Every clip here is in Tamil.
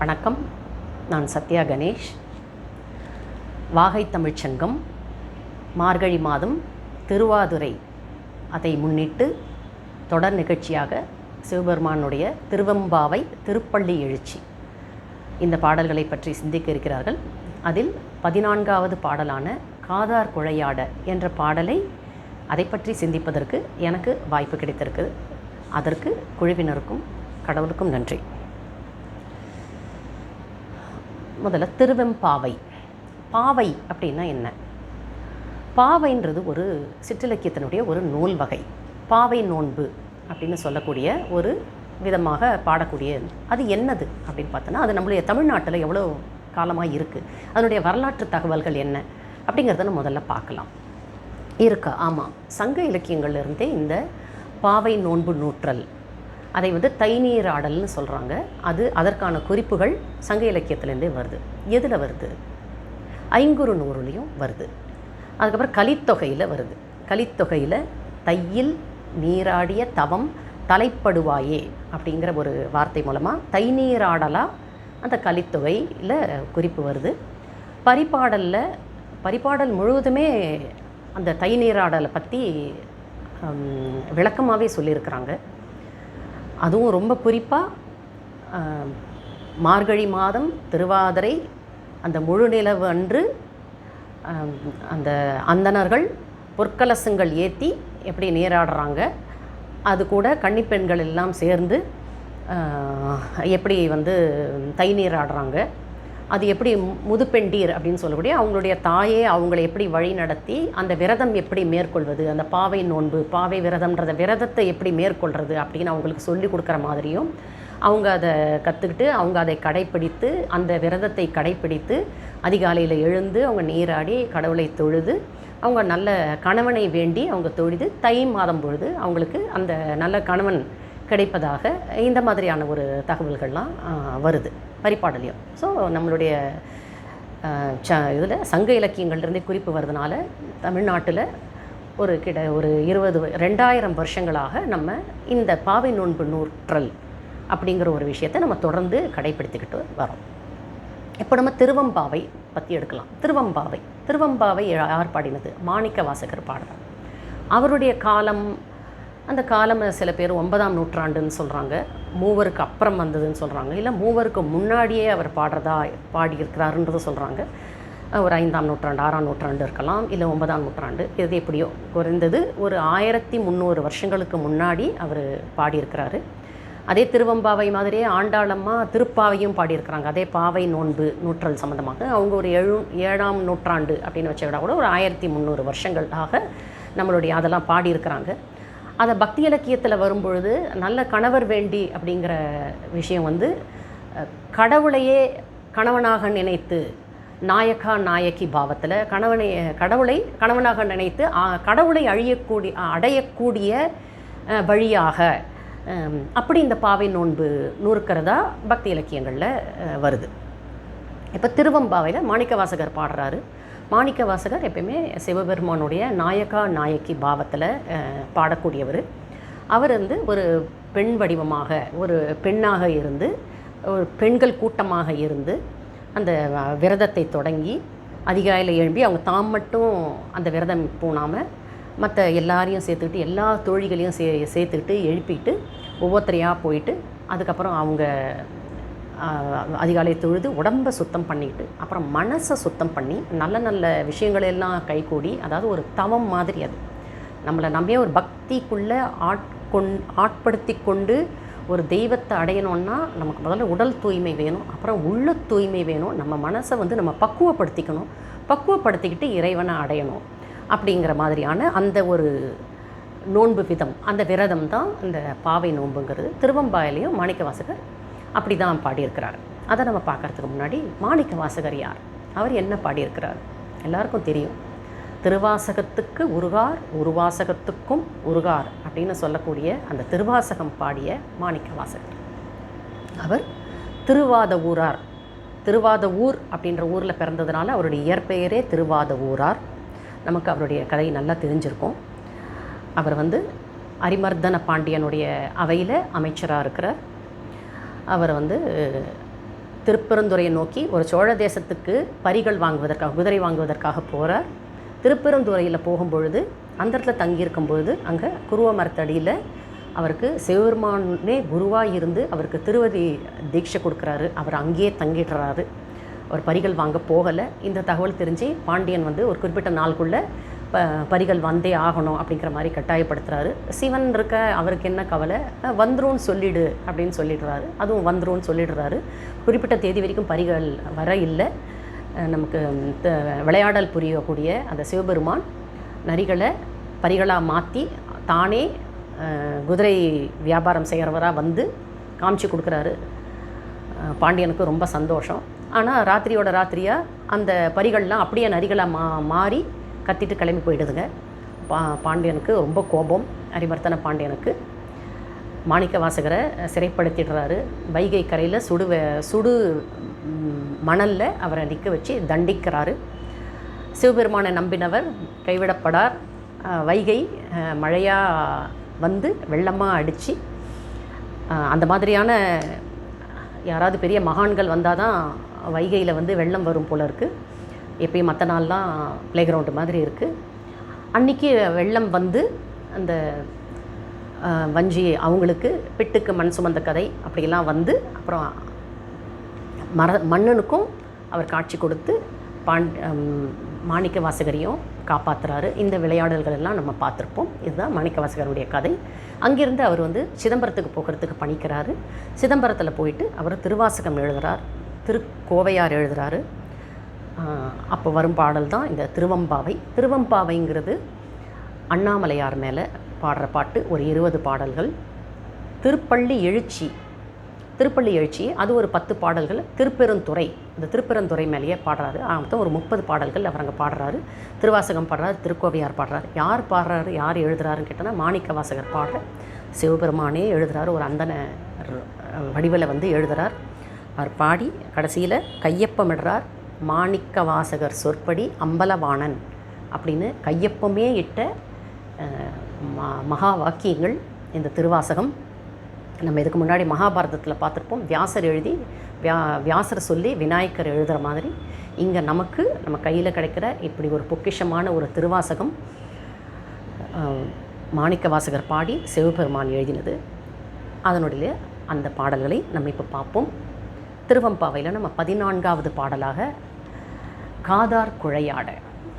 வணக்கம். நான் சத்யா கணேஷ். வாகை தமிழ்ச்சங்கம் மார்கழி மாதம் திருவாதுரை. அதை முன்னிட்டு தொடர் நிகழ்ச்சியாக சிவபெருமானுடைய திருவெம்பாவை திருப்பள்ளி எழுச்சி. இந்த பாடல்களை பற்றி சிந்திக்க இருக்கிறார்கள். அதில் பதினான்காவது பாடலான காதார் குழையாட என்ற பாடலை அதை பற்றி சிந்திப்பதற்கு எனக்கு வாய்ப்பு கிடைத்திருக்கு அதற்கு குழுவினருக்கும் கடவுளுக்கும் நன்றி. முதல்ல திருவெம்பாவை. பாவை அப்படின்னா என்ன? பாவைன்றது ஒரு சிற்றிலக்கியத்தினுடைய ஒரு நூல் வகை. பாவை நோன்பு அப்படின்னு சொல்லக்கூடிய ஒரு விதமாக பாடக்கூடிய அது என்னது அப்படின்னு பார்த்தோன்னா அது நம்மளுடைய தமிழ்நாட்டில் எவ்வளோ காலமாக இருக்குது அதனுடைய வரலாற்று தகவல்கள் என்ன அப்படிங்கிறத நம்ம முதல்ல பார்க்கலாம். இருக்கா. ஆமாம் சங்க இலக்கியங்கள்லேருந்தே இந்த பாவை நோன்பு நூற்றல் அதை வந்து தைநீர் ஆடல்னு சொல்கிறாங்க அது அதற்கான குறிப்புகள் சங்க இலக்கியத்திலேருந்தே வருது. எதில் வருது? ஐங்குறு நூறுலேயும் வருது. அதுக்கப்புறம் கலித்தொகையில் வருது. கலித்தொகையில் தையில் நீராடிய தவம் தலைப்படுவாயே அப்படிங்கிற ஒரு வார்த்தை மூலமாக தைநீராடலாக அந்த கலித்தொகையில் குறிப்பு வருது. பரிபாடலில் பரிபாடல் முழுவதுமே அந்த தைநீராடலை பற்றி விளக்கமாகவே சொல்லியிருக்கிறாங்க. அதுவும் ரொம்ப குறிப்பாக மார்கழி மாதம் திருவாதிரை அந்த முழு நிலவு அன்று அந்த அந்தணர்கள் பொற்கலசங்கள் ஏற்றி எப்படி நீராடுறாங்க அது கூட கன்னிப்பெண்கள் எல்லாம் சேர்ந்து எப்படி வந்து தை நீராடுறாங்க. அது எப்படி முதுப்பெண்டீர் அப்படின்னு சொல்லக்கூடிய அவங்களுடைய தாயே அவங்களை எப்படி வழி நடத்தி அந்த விரதம் எப்படி மேற்கொள்வது அந்த பாவை நோன்பு பாவை விரதம்ன்றத விரதத்தை எப்படி மேற்கொள்கிறது அப்படின்னு அவங்களுக்கு சொல்லி கொடுக்குற மாதிரியும் அவங்க அதை கற்றுக்கிட்டு அவங்க அதை கடைப்பிடித்து அந்த விரதத்தை கடைப்பிடித்து அதிகாலையில் எழுந்து அவங்க நீராடி கடவுளை தொழுது அவங்க நல்ல கணவனை வேண்டி அவங்க தொழுது தை மாதம் பொழுது அவங்களுக்கு அந்த நல்ல கணவன் கிடைப்பதாக இந்த மாதிரியான ஒரு தகவல்கள்லாம் வருது. பரிப்பாடலையும். ஸோ நம்மளுடைய ச இதில் சங்க இலக்கியங்கள்லேருந்தே குறிப்பு வர்றதுனால தமிழ்நாட்டில் ஒரு கிட ஒரு இருபது ரெண்டாயிரம் வருஷங்களாக நம்ம இந்த பாவை நோன்பு நூற்றல் அப்படிங்கிற ஒரு விஷயத்தை நம்ம தொடர்ந்து கடைப்பிடித்துக்கிட்டு வரோம். இப்போ நம்ம திருவம்பாவை பற்றி எடுக்கலாம். திருவம்பாவை. திருவம்பாவை யார் பாடினது மாணிக்க வாசகர் பாடுறார் அவருடைய காலம் அந்த காலம் சில பேர் ஒன்பதாம் நூற்றாண்டுன்னு சொல்கிறாங்க மூவருக்கு அப்புறம் வந்ததுன்னு சொல்கிறாங்க இல்லை மூவருக்கு முன்னாடியே அவர் பாடுறதா பாடியிருக்கிறாருன்றது சொல்கிறாங்க ஒரு ஐந்தாம் நூற்றாண்டு ஆறாம் நூற்றாண்டு இருக்கலாம் இல்லை ஒன்பதாம் நூற்றாண்டு இது எப்படியோ குறைந்தது ஒரு ஆயிரத்தி முந்நூறு வருஷங்களுக்கு முன்னாடி அவர் பாடியிருக்கிறாரு. அதே திருவம்பாவை மாதிரியே ஆண்டாளம்மா திருப்பாவையும் பாடியிருக்கிறாங்க. அதே பாவை நோன்பு நூற்றல் சம்மந்தமாக அவங்க ஒரு ஏழு ஏழாம் நூற்றாண்டு அப்படின்னு வச்சுக்கிட்டா கூட ஒரு ஆயிரத்தி முந்நூறு வருஷங்களாக நம்மளுடைய அதெல்லாம் பாடியிருக்கிறாங்க. அதை பக்தி இலக்கியத்தில் வரும்பொழுது நல்ல கணவர் வேண்டி அப்படிங்கிற விஷயம் வந்து கடவுளையே கணவனாக நினைத்து நாயக்கா நாயகி பாவத்தில் கணவனை கடவுளை கணவனாக நினைத்து கடவுளை அழியக்கூடிய அடையக்கூடிய வழியாக அப்படி இந்த பாவை நோன்பு நூறுக்கிறதா பக்தி இலக்கியங்களில் வருது. இப்போ திருவம்பாவையில் மாணிக்கவாசகர் பாடுறாரு. மாணிக்க வாசகர் எப்பயுமே சிவபெருமானுடைய நாயகா நாயக்கி பாவத்தில் பாடக்கூடியவர். அவர் வந்து ஒரு பெண் வடிவமாக ஒரு பெண்ணாக இருந்து ஒரு பெண்கள் கூட்டமாக இருந்து அந்த விரதத்தை தொடங்கி அதிகாலையில் எழும்பி அவங்க தாம் மட்டும் அந்த விரதம் பூணாமல் மற்ற எல்லாரையும் சேர்த்துக்கிட்டு எல்லா தோழிகளையும் சே சேர்த்துக்கிட்டு எழுப்பிட்டு ஒவ்வொருத்தரையாக போயிட்டு அதுக்கப்புறம் அவங்க அதிகாலை தொழுது உடம்பை சுத்தம் பண்ணிட்டு அப்புறம் மனசை சுத்தம் பண்ணி நல்ல நல்ல விஷயங்களெல்லாம் கைகூடி அதாவது ஒரு தவம் மாதிரி அது. நம்மளை நம்பிய ஒரு பக்திக்குள்ளே ஆட்கொண் ஆட்படுத்தி கொண்டு ஒரு தெய்வத்தை அடையணும்னா நமக்கு முதல்ல உடல் தூய்மை வேணும் அப்புறம் உள்ள தூய்மை வேணும் நம்ம மனசை வந்து நம்ம பக்குவப்படுத்திக்கணும் பக்குவப்படுத்திக்கிட்டு இறைவனை அடையணும் அப்படிங்கிற மாதிரியான அந்த ஒரு நோன்பு விதம் அந்த விரதம் தான் இந்த பாவை நோன்புங்கிறது. திருவம்பாயிலையும் மாணிக்கவாசகர் அப்படி தான் பாடியிருக்கிறார். அதை நம்ம பார்க்கறதுக்கு முன்னாடி மாணிக்க வாசகர் யார்? அவர் என்ன பாடியிருக்கிறார்? எல்லாருக்கும் தெரியும். திருவாசகத்துக்கு உருகார் உருவாசகத்துக்கும் உருகார் அப்படின்னு சொல்லக்கூடிய அந்த திருவாசகம் பாடிய மாணிக்க வாசகர். அவர் திருவாத ஊரார். திருவாத ஊர் அப்படின்ற ஊரில் பிறந்ததுனால அவருடைய இயற்பெயரே திருவாத ஊரார். நமக்கு அவருடைய கதை நல்லா தெரிஞ்சிருக்கும். அவர் வந்து அரிமர்தன பாண்டியனுடைய அவையில் அமைச்சராக இருக்கிறார். அவர் வந்து திருப்பெருந்துறையை நோக்கி ஒரு சோழ தேசத்துக்கு பரிகள் வாங்குவதற்காக குதிரை வாங்குவதற்காக போகிறார் திருப்பெருந்துறையில் போகும்பொழுது அந்த இடத்துல தங்கியிருக்கும் பொழுது அங்கே குருவ மரத்தடியில் அவருக்கு சிவபெருமானே குருவாக இருந்து அவருக்கு திருவதி தீட்சை கொடுக்குறாரு. அவர் அங்கேயே தங்கிடுறாரு. அவர் பரிகள் வாங்க போகலை. இந்த தகவல் தெரிஞ்சு பாண்டியன் வந்து ஒரு குறிப்பிட்ட நாளுக்குள்ளே ப பரிகள் வந்தே ஆகணும் அப்படிங்கிற மாதிரி கட்டாயப்படுத்துகிறாரு சிவன் இருக்க அவருக்கு என்ன கவலை? வந்துரும்னு சொல்லிடு அப்படின்னு சொல்லிடுறாரு. அதுவும் வந்துரும்னு சொல்லிடுறாரு. குறிப்பிட்ட தேதி வரைக்கும் பரிகள் வர இல்லை. நமக்கு த- விளையாடல் புரியக்கூடிய அந்த சிவபெருமான் நரிகளை பரிகளாக மாற்றி தானே குதிரை வியாபாரம் செய்கிறவராக வந்து காமிச்சு கொடுக்குறாரு. பாண்டியனுக்கு ரொம்ப சந்தோஷம். ஆனால் ராத்திரியோட ராத்திரியாக அந்த பரிகள்லாம் அப்படியே நரிகளாக மா மாறி கத்திட்டு கிளம்பி போயிடுதுங்க. பா பாண்டியனுக்கு ரொம்ப கோபம் அரிமர்த்தன பாண்டியனுக்கு. மாணிக்க வாசகரை சிறைப்படுத்திடுறாரு. வைகை கரையில் சுடு சுடு மணலில் அவரை நிற்க வச்சு தண்டிக்கிறாரு. சிவபெருமானை நம்பினவர் கைவிடப்படார். வைகை மழையாக வந்து வெள்ளமாக அடித்து அந்த மாதிரியான யாராவது பெரிய மகான்கள் வந்தால் தான் வைகையில் வந்து வெள்ளம் வரும் போல இருக்குது எப்பயும் மற்ற நாள்லாம் ப்ளே கிரவுண்டு மாதிரி இருக்குது அன்றைக்கி வெள்ளம் வந்து அந்த வஞ்சி அவங்களுக்கு பிட்டுக்கு மண் சுமந்த கதை அப்படிலாம் வந்து அப்புறம் மர மன்னனுக்கும் அவர் காட்சி கொடுத்து பாண் மாணிக்க வாசகரையும் காப்பாற்றுறாரு இந்த விளையாடல்கள் எல்லாம் நம்ம பார்த்துருப்போம். இதுதான் மாணிக்க வாசகருடைய கதை. அங்கிருந்து அவர் வந்து சிதம்பரத்துக்கு போகிறதுக்கு பணிக்கிறாரு. சிதம்பரத்தில் போயிட்டு அவர் திருவாசகம் எழுதுகிறார் திருக்கோவையார் எழுதுறாரு. அப்போ வரும் பாடல் தான் இந்த திருவம்பாவை. திருவம்பாவைங்கிறது அண்ணாமலையார் மேலே பாடுற பாட்டு ஒரு இருபது பாடல்கள். திருப்பள்ளி எழுச்சி. திருப்பள்ளி எழுச்சி அது ஒரு பத்து பாடல்கள். திருப்பெருந்துறை அந்த திருப்பெருந்துறை மேலேயே பாடுறாரு. மொத்தம் ஒரு முப்பது பாடல்கள் அவர் அங்கே பாடுறாரு. திருவாசகம் பாடுறாரு திருக்கோவையார் பாடுறாரு. யார் பாடுறாரு யார் எழுதுறாருன்னு கேட்டோன்னா மாணிக்க வாசகர் பாடுற சிவபெருமானே எழுதுறாரு. ஒரு அந்தன வடிவில் வந்து எழுதுறார். அவர் பாடி கடைசியில் கையப்பமிடுறார். மாணிக்க வாசகர் சொற்படி அம்பலவாணன் அப்படின்னு கையொப்பமே இட்ட ம- மகா வாக்கியங்கள் இந்த திருவாசகம். நம்ம இதுக்கு முன்னாடி மகாபாரதத்தில் பார்த்துருப்போம். வியாசர் எழுதி வியா வியாசர் சொல்லி விநாயகர் எழுதுகிற மாதிரி இங்கே நமக்கு நம்ம கையில் கிடைக்கிற இப்படி ஒரு பொக்கிஷமான ஒரு திருவாசகம் மாணிக்க வாசகர் பாடி சிவபெருமான் எழுதினது. அதனுடைய அந்த பாடல்களை நம்ம இப்போ பார்ப்போம். திருவம்பாவையில் நம்ம பதினான்காவது பாடலாக காதார் குழையாட.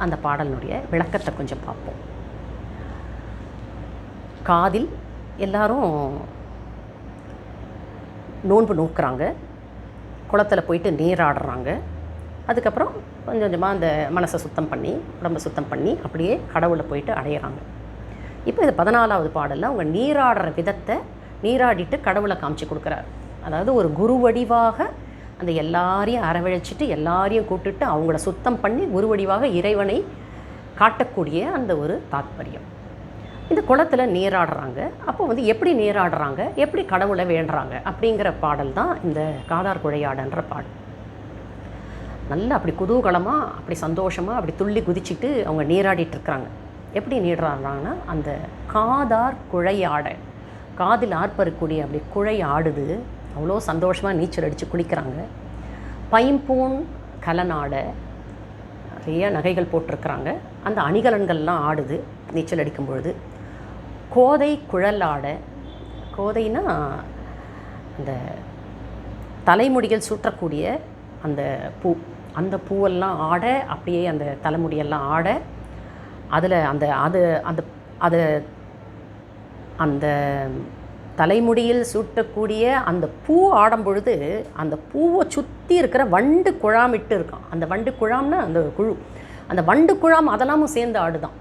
அந்த பாடலினுடைய விளக்கத்தை கொஞ்சம் பார்ப்போம். காதில் எல்லாரும் நோன்பு நோக்குறாங்க. குளத்தில் போயிட்டு நீராடுறாங்க. அதுக்கப்புறம் கொஞ்சம் கொஞ்சமாக அந்த மனசை சுத்தம் பண்ணி உடம்பை சுத்தம் பண்ணி அப்படியே கடவுளை போயிட்டு அடையிறாங்க. இப்போ இது பதினாலாவது பாடலில் அவங்க நீராடுற விதத்தை நீராடிட்டு கடவுளை காமிச்சு கொடுக்குறாரு. அதாவது ஒரு குரு வடிவாக அந்த எல்லாரையும் அரவழைச்சிட்டு எல்லாரையும் கூப்பிட்டுட்டு அவங்கள சுத்தம் பண்ணி உருவடிவாக இறைவனை காட்டக்கூடிய அந்த ஒரு தாத்பரியம். இந்த குளத்தில் நீராடுறாங்க. அப்போ வந்து எப்படி நீராடுறாங்க? எப்படி கடவுளை வேண்டுறாங்க? அப்படிங்கிற பாடல் தான் இந்த காதார் குழையாடன்ற பாடல். நல்லா அப்படி குதூகலமாக அப்படி சந்தோஷமாக அப்படி துள்ளி குதிச்சுட்டு அவங்க நீராடிட்டு இருக்கிறாங்க எப்படி நீராடுறாங்கன்னா அந்த காதார் குழையாட காதில் ஆர்ப்பரக்கூடிய அப்படி குழை ஆடுது அவ்வளோ சந்தோஷமாக நீச்சல் அடித்து குளிக்கிறாங்க. பைம்பூன் கலனாட நிறைய நகைகள் போட்டிருக்கிறாங்க. அந்த அணிகலன்கள்லாம் ஆடுது நீச்சல் அடிக்கும் பொழுது. கோதை ஆட கோதைனா அந்த தலைமுடிகள் சுற்றக்கூடிய அந்த பூ அந்த பூவெல்லாம் ஆட அப்படியே அந்த தலைமுடியெல்லாம் ஆட அதில் அந்த அது அந்த அது அந்த தலைமுடியில் சூட்டக்கூடிய அந்த பூ ஆடும் பொழுது அந்த பூவை சுற்றி இருக்கிற வண்டு குழாமிட்டு இருக்கான் அந்த வண்டு குழாம்னா அந்த குழு. அந்த வண்டு குழாம் அதெல்லாமும் சேர்ந்து ஆடுதான்.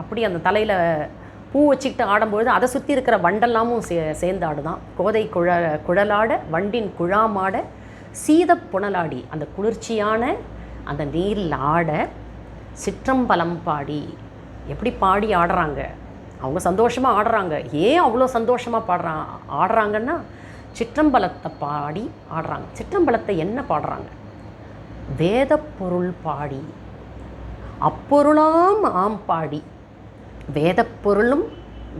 அப்படி அந்த தலையில் பூ வச்சுக்கிட்டு ஆடும்பொழுது அதை சுற்றி இருக்கிற வண்டெல்லாமும் சே சேர்ந்து ஆடுதான். கோதை குழ குழலாட வண்டின் குழாமாட சீத புனலாடி அந்த குளிர்ச்சியான அந்த நீரில் ஆட சிற்றம்பலம் பாடி எப்படி பாடி ஆடுறாங்க? அவங்க சந்தோஷமாக ஆடுறாங்க. ஏன் அவ்வளோ சந்தோஷமாக பாடுறான்? ஆடுறாங்கன்னா சிற்றம்பலத்தை பாடி ஆடுறாங்க. சிற்றம்பலத்தை என்ன பாடுறாங்க? வேத பொருள் பாடி அப்பொருளாம் ஆம் பாடி. வேத பொருளும்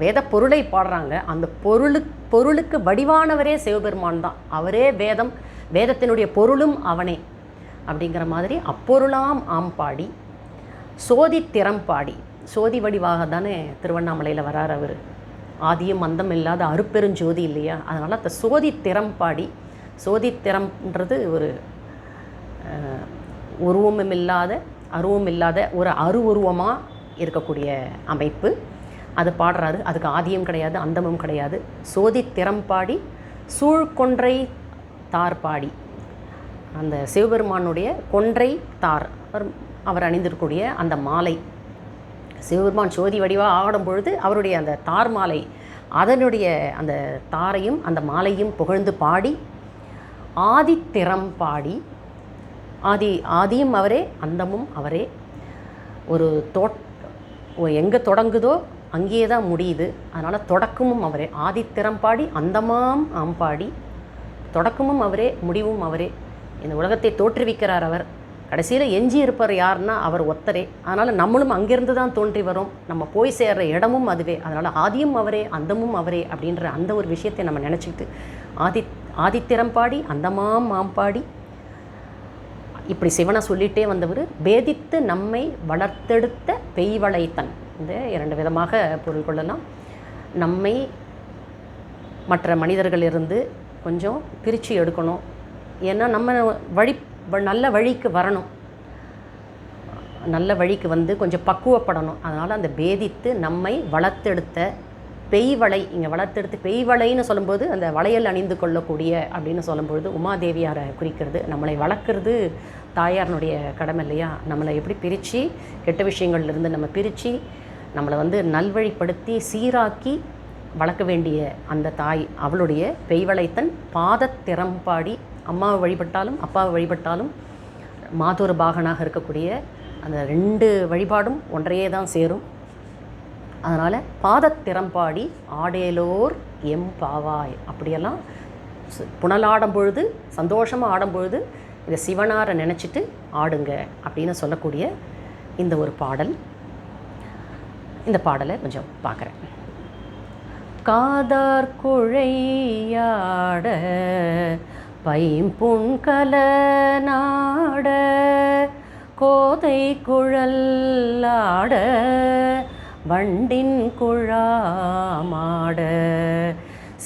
வேத பொருளை பாடுறாங்க. அந்த பொருளு பொருளுக்கு வடிவானவரே சிவபெருமான் தான். அவரே வேதம் வேதத்தினுடைய பொருளும் அவனே. அப்படிங்கிற மாதிரி அப்பொருளாம் ஆம்பாடி சோதி திறம்பாடி சோதி வடிவாக தானே திருவண்ணாமலையில் வரார் அவர். ஆதியும் அந்தம் இல்லாத அருப்பெருஞ்சோதி இல்லையா? அதனால் அந்த சோதி திறம்பாடி சோதி திறம்ன்றது ஒரு உருவமும் இல்லாத அருவம் இல்லாத ஒரு அரு உருவமாக இருக்கக்கூடிய அமைப்பு. அது பாடுறாரு. அதுக்கு ஆதியும் கிடையாது அந்தமும் கிடையாது. சோதி திறம்பாடி சூழ்கொன்றை தார்பாடி அந்த சிவபெருமானுடைய கொன்றை தார் அவர் அவர் அணிந்திருக்கக்கூடிய அந்த மாலை. சிவபெருமான் சோதி வடிவாக ஆடும் பொழுது அவருடைய அந்த தார் மாலை அதனுடைய அந்த தாரையும் அந்த மாலையும் புகழ்ந்து பாடி ஆதித்திறம் பாடி ஆதி ஆதியும் அவரே அந்தமும் அவரே. ஒரு தோட் எங்கே தொடங்குதோ அங்கேயே தான் முடியுது. அதனால் தொடக்கமும் அவரே. ஆதித்திறம் பாடி அந்தமாம் ஆம்பாடி தொடக்கமும் அவரே முடிவும் அவரே. இந்த உலகத்தை தோற்றுவிக்கிறார் அவர். கடைசியில் எஞ்சி இருப்பார் யாருன்னா அவர் ஒத்தரே. அதனால் நம்மளும் அங்கேருந்து தான் தோன்றி வரோம். நம்ம போய் சேர்ற இடமும் அதுவே. அதனால் ஆதியும் அவரே அந்தமும் அவரே அப்படின்ற அந்த ஒரு விஷயத்தை நம்ம நினச்சிக்கிட்டு ஆதி ஆதித்திரம் பாடி அந்தமாம் மாம்பாடி இப்படி சிவனை சொல்லிகிட்டே வந்தவர் பேதித்து நம்மை வளர்த்தெடுத்த பெய்வளைத்தன். இந்த இரண்டு விதமாக பொருள் கொள்ளலாம். நம்மை மற்ற மனிதர்களிலிருந்து கொஞ்சம் பிரித்து எடுக்கணும். ஏன்னா நம்ம வழி நல்ல வழிக்கு வரணும். நல்ல வழிக்கு வந்து கொஞ்சம் பக்குவப்படணும். அதனால் அந்த பேதித்து நம்மை வளர்த்தெடுத்த பெய்வளை இங்கே வளர்த்தெடுத்து பெய்வளைன்னு சொல்லும்போது அந்த வளையல் அணிந்து கொள்ளக்கூடிய அப்படின்னு சொல்லும்பொழுது உமாதேவியாரை குறிக்கிறது. நம்மளை வளர்க்குறது தாயாரனுடைய கடமை இல்லையா? நம்மளை எப்படி பிரித்து கெட்ட விஷயங்கள்லேருந்து நம்ம பிரித்து நம்மளை வந்து நல்வழிப்படுத்தி சீராக்கி வளர்க்க வேண்டிய அந்த தாய் அவளுடைய பெய்வளைத்தன் பாதத்திறம்பாடி அம்மாவை வழிபட்டாலும் அப்பாவை வழிபட்டாலும் மாதூர பாகனாக இருக்கக்கூடிய அந்த ரெண்டு வழிபாடும் ஒன்றையே தான் சேரும். அதனால் பாதத்திறம்பாடி ஆடேலோர் எம் பாவாய் அப்படியெல்லாம் சு- புனலாடும் பொழுது சந்தோஷமாக ஆடும் பொழுது இந்த சிவனாரை நினச்சிட்டு ஆடுங்க அப்படின்னு சொல்லக்கூடிய இந்த ஒரு பாடல். இந்த பாடலை கொஞ்சம் பார்க்குறேன். காதார் குழையாட பைம்புண்கல நாட கோதை குழல்லாட வண்டின் குழாமாட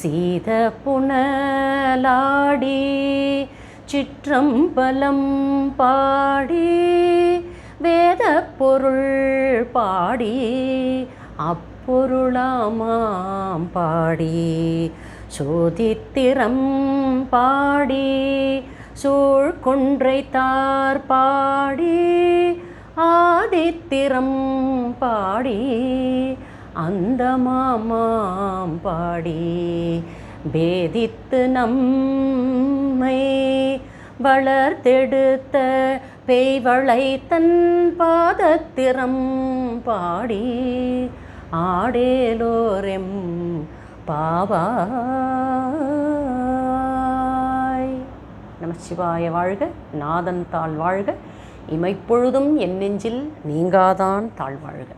சீத புனலாடி சிற்றம்பலம் பாடி வேத பொருள் பாடி பொருளாமாம் பாடி. சோதித்திரம் பாடி. சூழ்கொன்றை தார் பாடி. ஆதித்திரம் பாடி. அந்த மாமாம் பாடி. பேதித்து நம்மை வளர்த்தெடுத்த பெய்வளை தன் பாதத்திரம் பாடி. ஆடேலோரெம் பாவாய். நமச்சிவாய வாழ்க நாதன் தாழ் வாழ்க. இமைப்பொழுதும் என் நெஞ்சில் நீங்காதான் தாழ் வாழ்க.